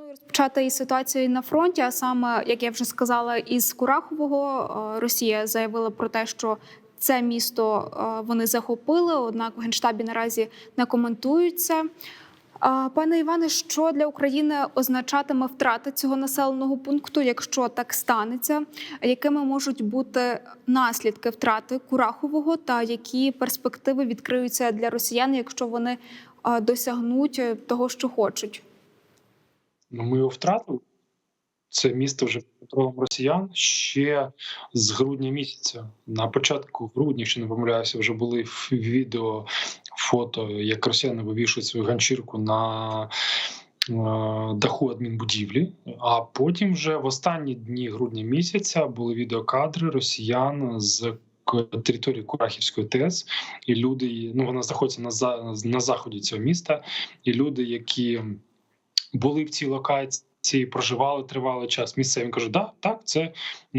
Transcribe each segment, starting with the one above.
Пропоную розпочати із ситуації на фронті. А саме, як я вже сказала, із Курахового Е, Росія заявила про те, що це місто е, вони захопили. Однак в генштабі наразі не коментують це. А, Пане Іване, що для України означатиме втрата цього населеного пункту, якщо так станеться? Якими можуть бути наслідки втрати Курахового, та які перспективи відкриються для росіян, якщо вони досягнуть е, того, що хочуть? Ну, ми його втратили. Це місто вже контролем росіян ще з грудня місяця. На початку грудня, якщо не помиляюся, вже були відео, фото, як росіяни вивішують свою ганчірку на е, даху адмінбудівлі. А потім, вже в останні дні грудня місяця, були відеокадри росіян з території Курахівської ТЕС, і люди, ну вона знаходиться на, на заході цього міста, і люди, які були в цій локації, проживали тривалий час. Місцеві кажуть, да, так, це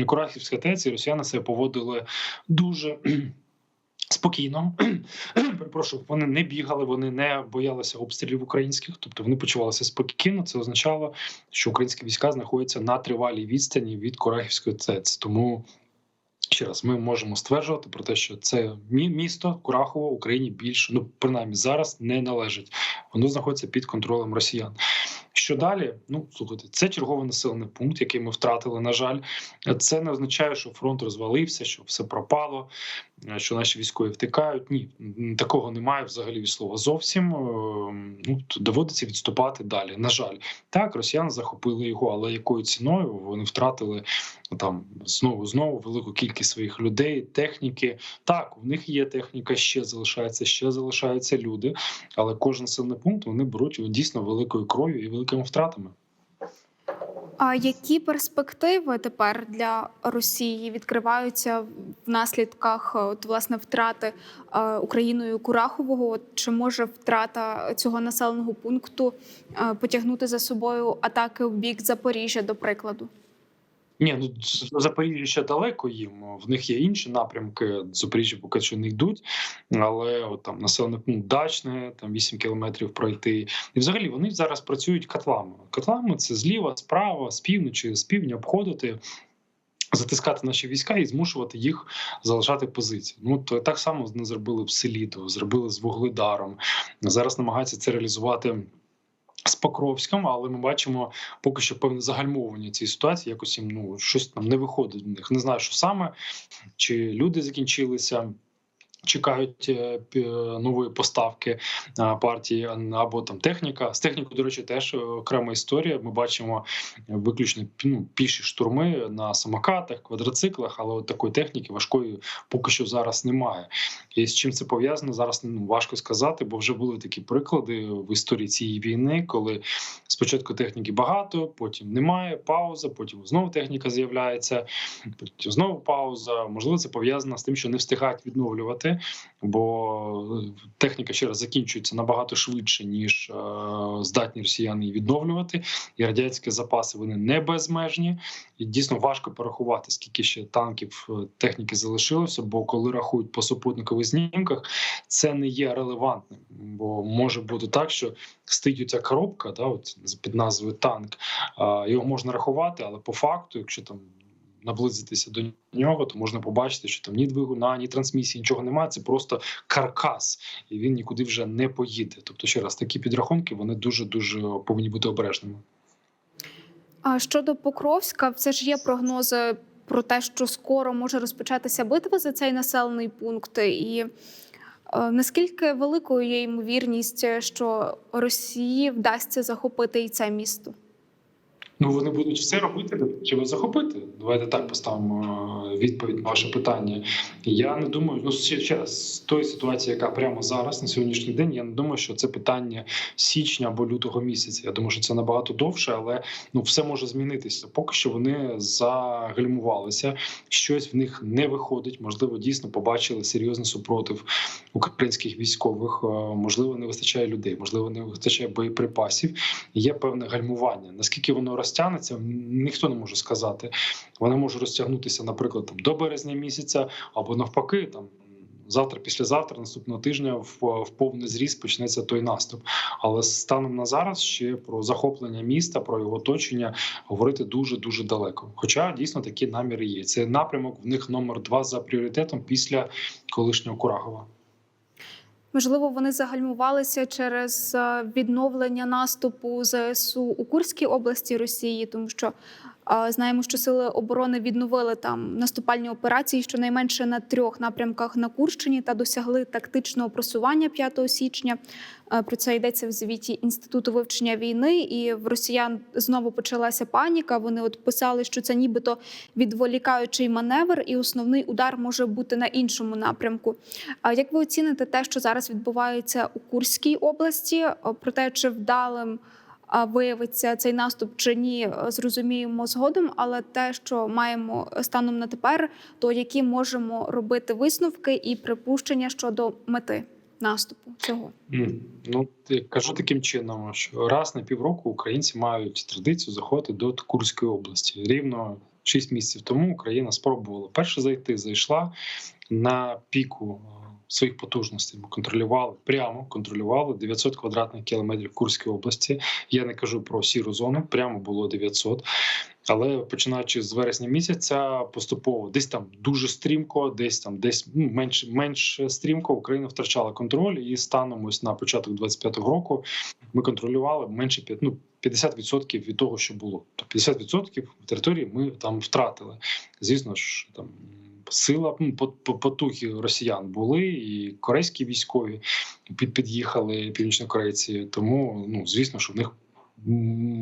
Курахівська ТЕЦ, і росіяни себе поводили дуже. Спокійно, перепрошую, вони не бігали, вони не боялися обстрілів українських, тобто вони почувалися спокійно. Це означало, що українські війська знаходяться на тривалій відстані від Курахівської ТЕЦ. Тому ще раз ми можемо стверджувати про те, що це місто Курахово Україні більше, ну принаймні зараз не належить. Воно знаходиться під контролем росіян. Що далі? Ну слухайте, це черговий населений пункт, який ми втратили. На жаль, це не означає, що фронт розвалився, що все пропало, що наші військові втикають. Ні, такого немає взагалі слова зовсім. Е, Ну доводиться відступати далі. На жаль, так росіяни захопили його, але якою ціною вони втратили там знову знову велику кількість своїх людей, техніки. Так, у них є техніка, ще залишається, ще залишаються люди, але кожен населений пункт вони беруть дійсно великою кров'ю і великими втратами. А які перспективи тепер для Росії відкриваються в наслідках е, от, власне втрати е, Україною Курахового? Чи може втрата цього населеного пункту е, потягнути за собою атаки в бік Запоріжжя, до прикладу? Ні, ну Запоріжжя ще далеко їм. В них є інші напрямки. Запоріжжя поки що не йдуть, але от там населений пункт дачне, там 8 кілометрів пройти. І взагалі вони зараз працюють котлами. Котлами це зліва, справа, з півночі, з півдня обходити. Затискати наші війська і змушувати їх залишати позиції. Ну то так само не зробили в Селіду, зробили з Вугледаром. Зараз намагаються це реалізувати з Покровськом, але ми бачимо поки що певне загальмовування цієї ситуації. Якось їм ну щось там не виходить в них. Не знаю, що саме, чи люди закінчилися. Чекають е, нової поставки е, партії або там техніка. З технікою, до речі, теж е, окрема історія. Ми бачимо виключно ну, піші штурми на самокатах, квадроциклах, але от такої техніки важкої поки що зараз немає. І з чим це пов'язано зараз ну, важко сказати, бо вже були такі приклади в історії цієї війни, коли спочатку техніки багато, потім немає, пауза, потім знову техніка з'являється, потім знову пауза. Можливо, це пов'язано з тим, що не встигають відновлювати, бо техніка ще раз закінчується набагато швидше, ніж е, здатні росіяни її відновлювати. І радянські запаси вони не безмежні. І дійсно важко порахувати, скільки ще танків е, техніки залишилося. Бо коли рахують по супутникових знімках, це не є релевантним. Бо може бути так, що стоїть ця коробка, да, от під назвою танк. Його можна рахувати, але по факту, якщо там наблизитися до нього, то можна побачити, що там ні двигуна, ні трансмісії, нічого немає. Це просто каркас, і він нікуди вже не поїде. Тобто, ще раз такі підрахунки вони дуже дуже повинні бути обережними. А щодо Покровська, все ж є прогнози про те, що скоро може розпочатися битва за цей населений пункт, і е, наскільки великою є ймовірність, що Росії вдасться захопити і це місто? Ну вони будуть все робити, щоб захопити. Давайте так поставимо е, відповідь на ваше питання. Я не думаю, ну ще ще з тої ситуації, яка прямо зараз на сьогоднішній день. Я не думаю, що це питання січня або лютого місяця. Я думаю, що це набагато довше, але ну все може змінитися. Поки що вони загальмувалися, щось в них не виходить. Можливо, дійсно побачили серйозний супротив українських військових. Е, Можливо, не вистачає людей, можливо, не вистачає боєприпасів. Є певне гальмування. Наскільки воно розтягнеться, ніхто не може сказати. Воно може розтягнутися, наприклад, там до березня місяця, або навпаки, там завтра, післязавтра, наступного тижня в, в повний зріст почнеться той наступ. Але станом на зараз ще про захоплення міста, про його оточення говорити дуже дуже далеко. Хоча дійсно такі наміри є. Це напрямок в них номер два за пріоритетом після колишнього Курахова. Можливо, вони загальмувалися через е, відновлення наступу ЗСУ у Курській області Росії, тому що знаємо, що сили оборони відновили там наступальні операції щонайменше на трьох напрямках на Курщині та досягли тактичного просування 5 січня. Про це йдеться в звіті інституту вивчення війни. І в росіян знову почалася паніка. Вони от писали, що це нібито відволікаючий маневр, і основний удар може бути на іншому напрямку. А як ви оціните те, що зараз відбувається у Курській області? Про те, чи вдалим виявиться цей наступ чи ні, е, зрозуміємо згодом. Але те, що маємо станом на тепер, то які можемо робити висновки і припущення щодо мети наступу цього? Ну кажу таким чином, що раз на півроку українці мають традицію заходити до Курської області. Рівно 6 місяців тому Україна спробувала перше зайти, зайшла на піку е, своїх потужностей. Ми контролювали прямо контролювали 900 квадратних кілометрів Курської області. Я не кажу про сіру зону, прямо було 900. Але починаючи з вересня місяця, поступово десь там дуже стрімко, десь там десь ну, менш менш стрімко Україна втрачала контроль, і станом ось на початок 25-го року ми контролювали менше п'ят- ну, 50% від того, що було. Тобто 50% території ми там втратили. Звісно ж, там сила ну, по- по- потуги росіян були, і корейські військові під під'їхали північнокорейці. Тому ну звісно, що в них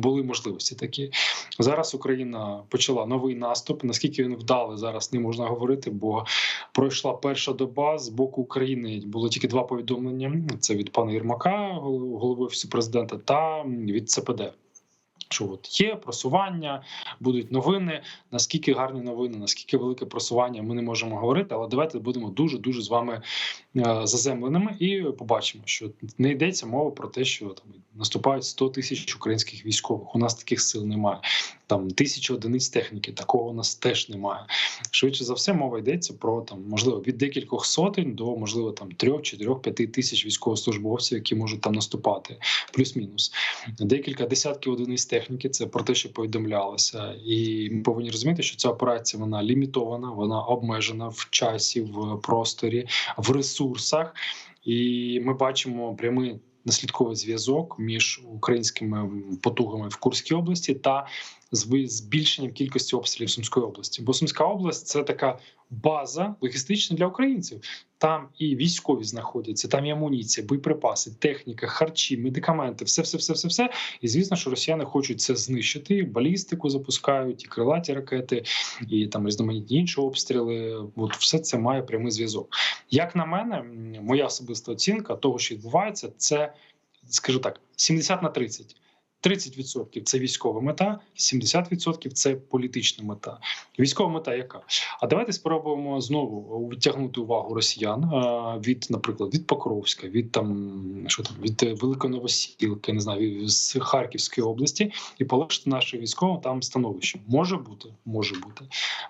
були можливості такі. Зараз Україна почала новий наступ. Наскільки він вдалий, зараз не можна говорити, бо пройшла перша доба з боку України. Було тільки два повідомлення: це від пана Єрмака, гол- голови офісу президента, та від ЦПД. Що от є просування, будуть новини. Наскільки гарні новини, наскільки велике просування, ми не можемо говорити, але давайте будемо дуже дуже з вами е, заземленими і побачимо, що не йдеться мова про те, що там наступають 100 тисяч українських військових. У нас таких сил немає. Там тисячі одиниць техніки, такого у нас теж немає. Швидше за все, мова йдеться про там можливо від декількох сотень до можливо там трьох, чотирьох, п'яти тисяч військовослужбовців, які можуть там наступати, плюс-мінус. Декілька десятків одиниць техніки. Це про те, що повідомлялося, і ми повинні розуміти, що ця операція вона лімітована, вона обмежена в часі, в просторі, в ресурсах. І ми бачимо прямий наслідковий зв'язок між українськими потугами в Курській області та зви- збільшенням кількості обстрілів Сумської області. Бо Сумська область це така база логістична для українців. Там і військові знаходяться, там і амуніція, боєприпаси, техніка, харчі, медикаменти, все, все, все, все, все. І звісно, що росіяни хочуть це знищити. Балістику запускають, і крилаті ракети, і там різноманітні інші обстріли. От все це має прямий зв'язок. Як на мене, моя особиста оцінка того, що відбувається, це скажу так: 70 на 30. 30% – це військова мета, 70% – це політична мета. Військова мета яка? А давайте спробуємо знову відтягнути увагу росіян від, наприклад, від Покровська, від там що там від е, Великої Новосілки, не знаю, з Харківської області, і полегшити нашим військовим там становище. Може бути, може бути.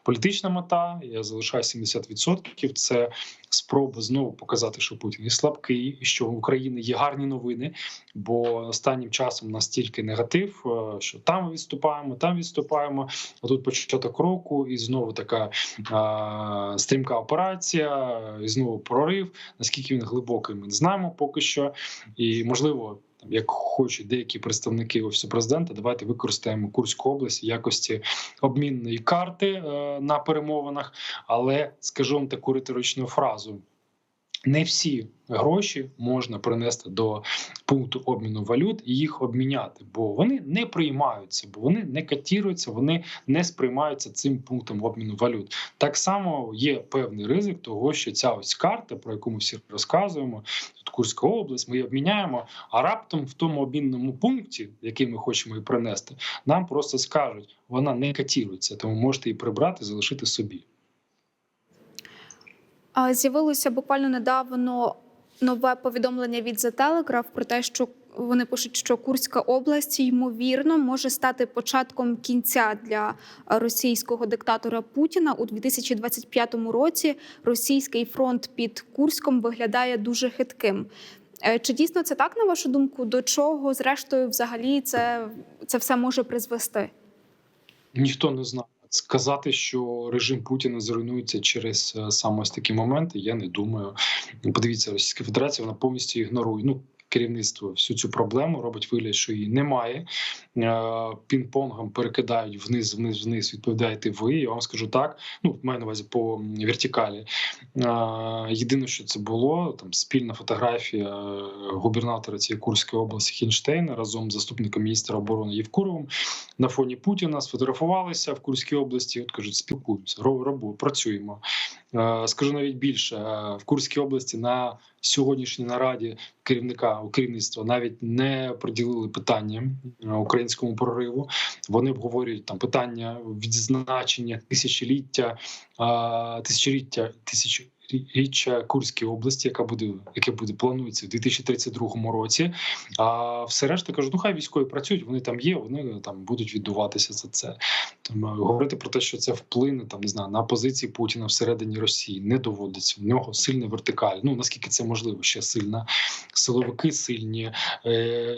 Політична мета, я залишаю 70%, Це спроба знову показати, що Путін і слабкий, що в Україні є гарні новини. Бо останнім часом настільки негатив, е, що там відступаємо, там відступаємо. А тут початок року, і знову така а, стрімка операція, і знову прорив. Наскільки він глибокий, ми не знаємо поки що. І можливо, як хочуть деякі представники офісу президента, давайте використаємо Курську область в якості обмінної карти е, на перемовинах. Але скажу вам таку риторичну фразу. Не всі гроші можна принести до пункту обміну валют і їх обміняти, бо вони не приймаються, бо вони не катіруються, вони не сприймаються цим пунктом обміну валют. Так само є певний ризик того, що ця ось карта, про яку ми всі розказуємо, тут Курська область, ми її обміняємо. А раптом в тому обмінному пункті, який ми хочемо її принести, нам просто скажуть, вона не катірується, тому можете її прибрати, залишити собі. З'явилося буквально недавно нове повідомлення від The Telegraph про те, що вони пишуть, що Курська область ймовірно може стати початком кінця для російського диктатора Путіна у 2025 році. Російський фронт під Курськом виглядає дуже хитким. Е, Чи дійсно це так, на вашу думку? До чого, зрештою, взагалі це, це все може призвести? Ніхто не знає. Сказати, що режим Путіна зруйнується через е, саме ось такі моменти, я не думаю. Подивіться, Російська Федерація вона повністю ігнорує. Ну, керівництво всю цю проблему робить вигляд, що її немає. Е, Пінг-понгом перекидають вниз, вниз, вниз. Відповідаєте ви. Я вам скажу так. Ну, маю на увазі по вертикалі. Е, Єдине, що це було там спільна фотографія е, губернатора цієї Курської області Хінштейна разом з заступником міністра оборони Євкуровим на фоні Путіна сфотографувалися в Курській області. От кажуть, спілкуємося, ро- робу, працюємо. Е, Скажу навіть більше е, в Курській області на сьогоднішній нараді керівника керівництва навіть не приділили питання е, українському прориву. Вони обговорюють там питання відзначення тисячоліття тисячоліття тисячоліття тисячоліття Курської області, яка буде яке буде планується в 2032 році. А все решта кажуть, ну хай військові працюють, вони там є, вони там будуть віддуватися за це. Там е, говорити про те, що це вплине там не знаю на позиції Путіна всередині Росії, не доводиться. В нього сильна вертикаль. Ну наскільки це можливо, ще сильна. Силовики сильні е,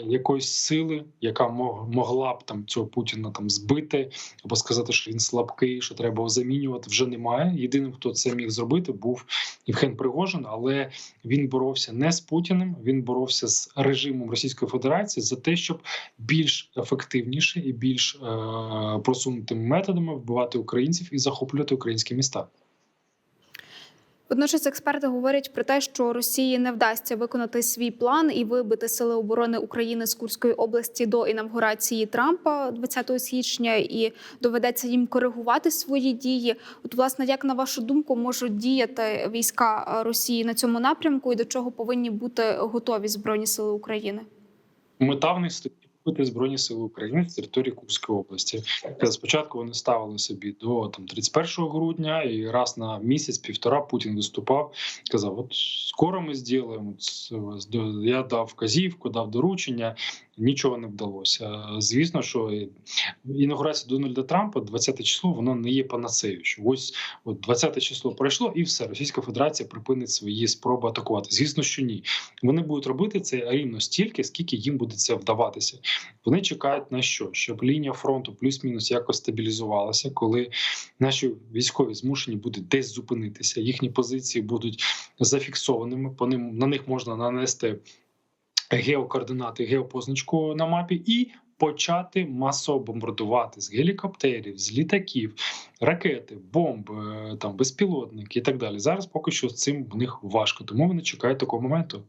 якоїсь сили, яка мог, могла б там цього Путіна там збити або сказати, що він слабкий, що треба його замінювати. Вже немає. Єдиним, хто це міг зробити, був Євген Пригожин, але він боровся не з Путіним, він боровся з режимом Російської Федерації за те, щоб більш ефективніше і більш е, просунутими методами вбивати українців і захоплювати українські міста. Водночас експерти говорять про те, що Росії не вдасться виконати свій план і вибити сили оборони України з Курської області до інавгурації Трампа 20 січня, і доведеться їм коригувати свої дії. От, власне, як на вашу думку, можуть діяти війська Росії на цьому напрямку, і до чого повинні бути готові збройні сили України? Мета в них вбити збройні сили України з території Курської області. Е, Спочатку вони ставили собі до там 31 грудня, і раз на місяць-півтора Путін виступав, казав: От скоро ми зробимо. Я дав вказівку, дав доручення. Нічого не вдалося. Звісно, що інаугурація Дональда Трампа, 20 число, воно не є панацею. Що ось от 20 число пройшло, і все Російська Федерація припинить свої спроби атакувати. Звісно, що ні. Вони будуть робити це рівно стільки, скільки їм буде це вдаватися. Вони чекають на що? Щоб лінія фронту плюс-мінус якось стабілізувалася, коли наші військові змушені будуть десь зупинитися. Їхні позиції будуть зафіксованими. По ним на них можна нанести геокоординати, геопозначку на мапі і. Почати масово бомбардувати з гелікоптерів, з літаків, ракети, бомби, там безпілотники і так далі. Зараз поки що з цим в них важко, тому вони чекають такого моменту.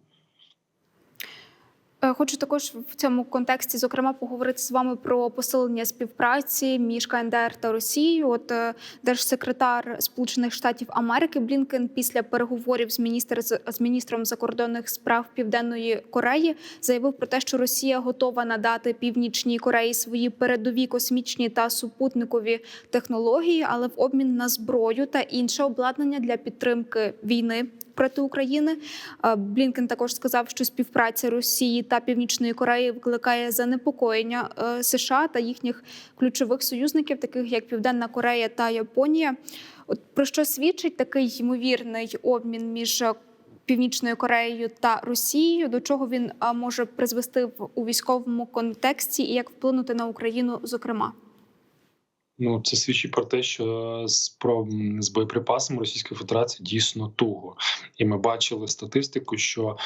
Е, Хочу також в цьому контексті, зокрема, поговорити з вами про посилення співпраці між КНДР та Росією. От е, держсекретар Сполучених Штатів Америки Блінкен після переговорів з міністр з міністром закордонних справ Південної Кореї заявив про те, що Росія готова надати північній Кореї свої передові космічні та супутникові технології, але в обмін на зброю та інше обладнання для підтримки війни проти України. Блінкен також сказав, що співпраця Росії та Північної Кореї викликає занепокоєння е, США та їхніх ключових союзників, таких як Південна Корея та Японія. От про що свідчить такий ймовірний обмін між Північною Кореєю та Росією, до чого він може призвести у військовому контексті, і як вплинути на Україну, зокрема? Ну, це свідчить про те, що з про з боєприпасами Російської Федерації дійсно туго, і ми бачили статистику, що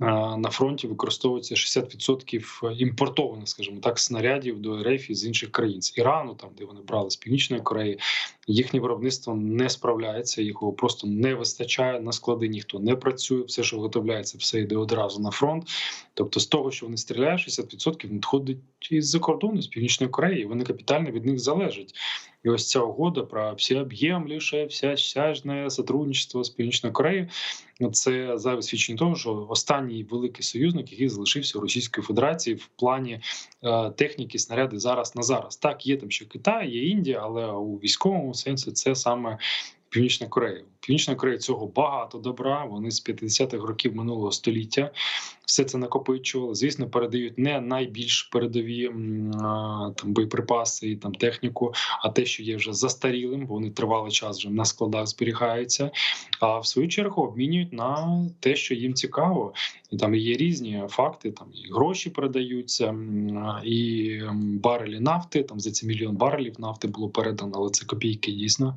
на фронті використовується 60% імпортованих, скажімо так, снарядів до РФ з інших країн з Ірану, там де вони брали з північної Кореї. Їхнє виробництво не справляється, його просто не вистачає на склади. Ніхто не працює. Все, що виготовляється, все йде одразу на фронт. Тобто, з того, що вони стріляють, 60% надходить із-за кордону з північної Кореї. Вони капітально від них залежать. І ось ця угода про всеоб'ємліше, всясяжне сотрудничество з північною Кореєю. Це зайве свідчення того, що останній великий союзник, який залишився у Російської Федерації в плані е, техніки, снаряди зараз на зараз. Так, є там ще Китай, є Індія, але у військовому сенсі це саме. Північна Корея, Північна Корея цього багато добра. Вони з 50-х років минулого століття все це накопичували. Звісно, передають не найбільш передові там боєприпаси і там техніку, а те, що є вже застарілим, бо вони тривалий час вже на складах зберігаються. А в свою чергу обмінюють на те, що їм цікаво. І там є різні факти. Там і гроші передаються, і барелі нафти. Там за це мільйон барелів нафти було передано, але це копійки дійсно.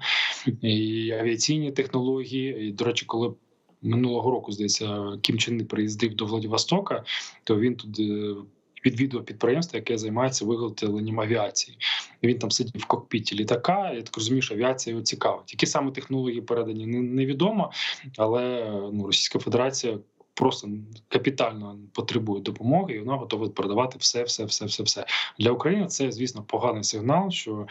І авіаційні технології. І, до речі, коли минулого року здається, Кім Чен приїздив до Владивостока, то він тут. е, Відвідував підприємство, яке займається виготовленням авіації. Він там сидів в кокпіті літака. Я так розумію, що авіація його цікавить. Які саме технології передані, не- невідомо, але ну, Російська Федерація просто капітально потребує допомоги, і вона готова передавати все, все, все, все, все для України. Це звісно поганий сигнал, що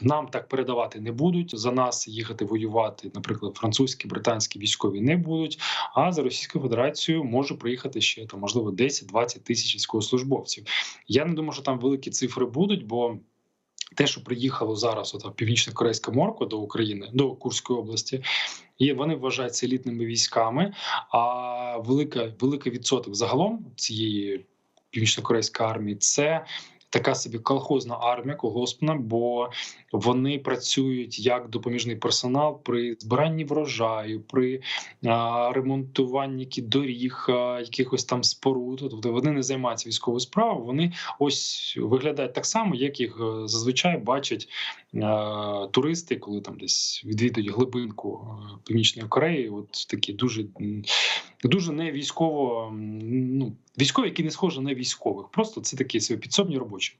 нам так передавати не будуть. За нас їхати воювати, наприклад, французькі, британські військові не будуть. А за Російською Федерацією може приїхати ще там, можливо, 10-20 тисяч військовослужбовців. Я не думаю, що там великі цифри будуть, бо те, що приїхало зараз, ота північно-корейська морква до України, до Курської області, і вони вважаються елітними військами. А велика, великий відсоток загалом цієї північно-корейської армії це. Така собі колхозна армія, колгоспна, бо вони працюють як допоміжний персонал при збиранні врожаю, при а, ремонтуванні доріг, а, якихось там споруд. Тобто вони не займаються військовою справою. Вони ось виглядають так само, як їх е, зазвичай бачать е, туристи, коли там десь відвідують глибинку е, Північної Кореї. От такі дуже дуже не військово, ну військові, які не схожі на військових. Просто це такі собі підсобні робочі.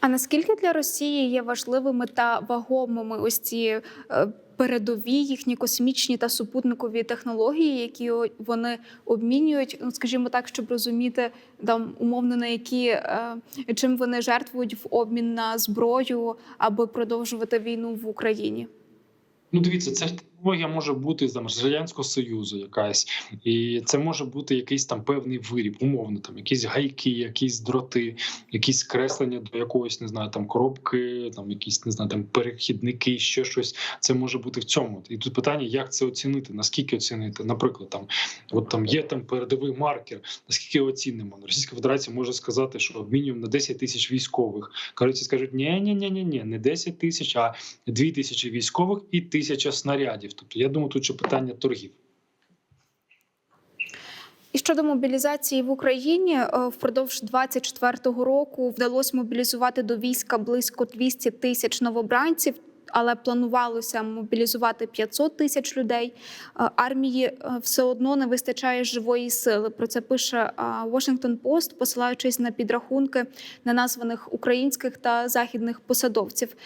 А наскільки для Росії є важливими та вагомими ось ці е, передові їхні космічні та супутникові технології, які вони обмінюють, ну скажімо так, щоб розуміти там умовно на які е, чим вони жертвують в обмін на зброю, аби продовжувати війну в Україні? Ну, дивіться, ця технологія може бути там з радянського союзу, якась, і це може бути якийсь там певний виріб, умовно, там якісь гайки, якісь дроти, якісь креслення до якогось, не знаю, там коробки, там якісь не знаю, там перехідники, ще щось. Це може бути в цьому. І тут питання, як це оцінити, наскільки оцінити. Наприклад, там от там є там передовий маркер, наскільки оцінимо. Російська Федерація може сказати, що обмінюємо на 10 тисяч військових. Корейці скажуть, ні, ні, ні, ні, ні, не 10 тисяч, а 2 тисячі військових і тисяча снарядів. Тобто, я думаю, тут ще питання торгів. І щодо мобілізації в Україні, е, впродовж 24-го року вдалося мобілізувати до війська близько 200 тисяч новобранців. Але планувалося мобілізувати 500 тисяч людей. Е, Армії е, все одно не вистачає живої сили. Про це пише е, Washington Post, посилаючись на підрахунки неназваних українських та західних посадовців.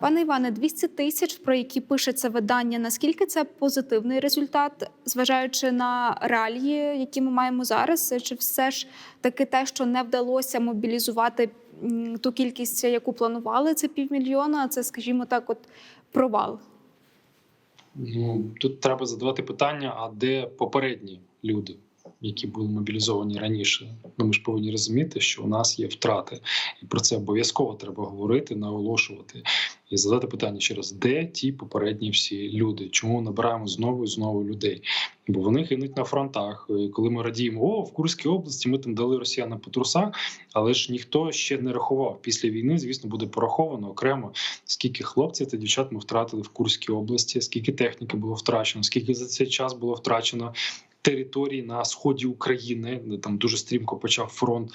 Пане Іване, 200 тисяч, про які пише це видання. Наскільки це позитивний результат, зважаючи на реалії, які ми маємо зараз? Чи все ж таки те, що не вдалося мобілізувати ту кількість, яку планували, це півмільйона, а це, скажімо так, от провал. Ну тут треба задавати питання: а де попередні люди, які були мобілізовані раніше? Ну ми ж повинні розуміти, що у нас є втрати, і про це обов'язково треба говорити, наголошувати і задати питання ще раз: де ті попередні всі люди? Чому набираємо знову і знову людей? Бо вони гинуть на фронтах. І коли ми радіємо, о, в Курській області ми там дали росіянам по трусах, але ж ніхто ще не рахував. Після війни, звісно, буде пораховано окремо, скільки хлопців та дівчат ми втратили в Курській області, скільки техніки було втрачено, скільки за цей час було втрачено. Території на сході України, де там дуже стрімко почав фронт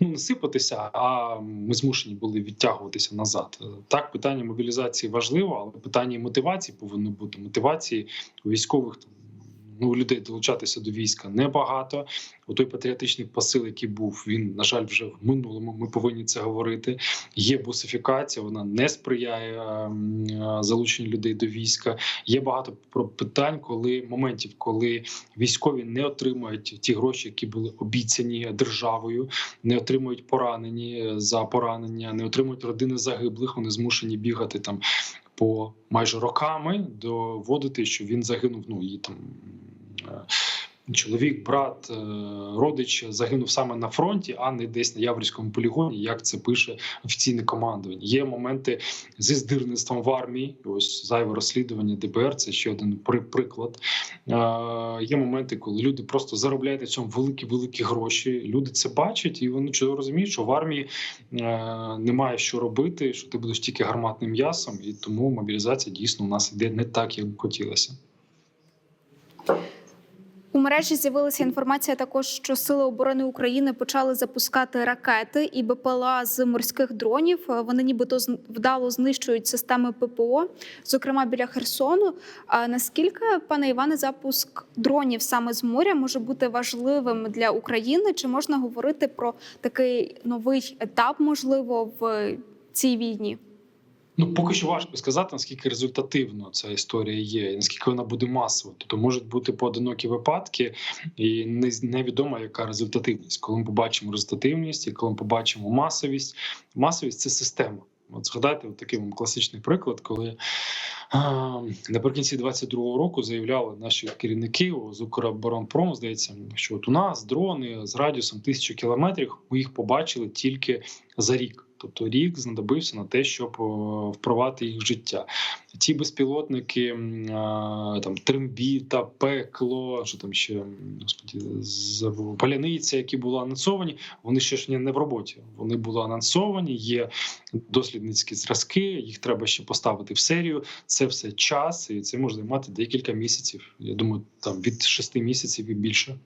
ну не сипатися, а ми змушені були відтягуватися назад. Так, питання мобілізації важливо, але питання мотивації повинно бути. Мотивації у військових ну, людей долучатися до війська небагато. У той патріотичний посил, який був, він на жаль, вже в минулому. Ми повинні це говорити. Є бусифікація, вона не сприяє ем, е, залученню людей до війська. Є багато питань, коли моментів, коли військові не отримують ті гроші, які були обіцяні державою, не отримують поранені за поранення, не отримують родини загиблих. Вони змушені бігати там по майже роками, доводити, що він загинув. Ну і там. Чоловік, брат, е, родич загинув саме на фронті, а не десь на Яворівському полігоні, як це пише офіційне командування. Є моменти зі здирництвом в армії. Ось зайве розслідування ДБР. Це ще один приклад. Е, Є моменти, коли люди просто заробляють на цьому великі великі гроші. Люди це бачать, і вони чудово розуміють, що в армії е, немає що робити, що ти будеш тільки гарматним м'ясом, і тому мобілізація дійсно у нас йде не так, як хотілося. У мережі з'явилася інформація також, що Сили оборони України почали запускати ракети і БПЛА з морських дронів. Е, Вони нібито вдало знищують системи ППО, зокрема біля Херсону. А наскільки, пане Іване, запуск дронів саме з моря може бути важливим для України? Чи можна говорити про такий новий етап, можливо, в цій війні? Ну, поки що важко сказати, наскільки результативно ця історія є, і наскільки вона буде масово. Тобто можуть бути поодинокі випадки, і не невідомо, яка результативність. Коли ми побачимо результативність, і коли ми побачимо масовість, масовість це система. От згадайте, от такий вам класичний приклад, коли а, наприкінці 22-го року заявляли наші керівники з Укроборонпрому, здається, що от у нас дрони з радіусом тисячу кілометрів, ми їх побачили тільки за рік. Тобто рік знадобився на те, щоб о, впровадити їх в життя. Ті безпілотники, там трембіта, пекло, що там ще господі, з поляниця, які були анонсовані, вони ще ж не в роботі. Вони були анонсовані, є дослідницькі зразки, їх треба ще поставити в серію. Це все час, і це може займати декілька місяців. Я думаю, там від шести місяців і більше.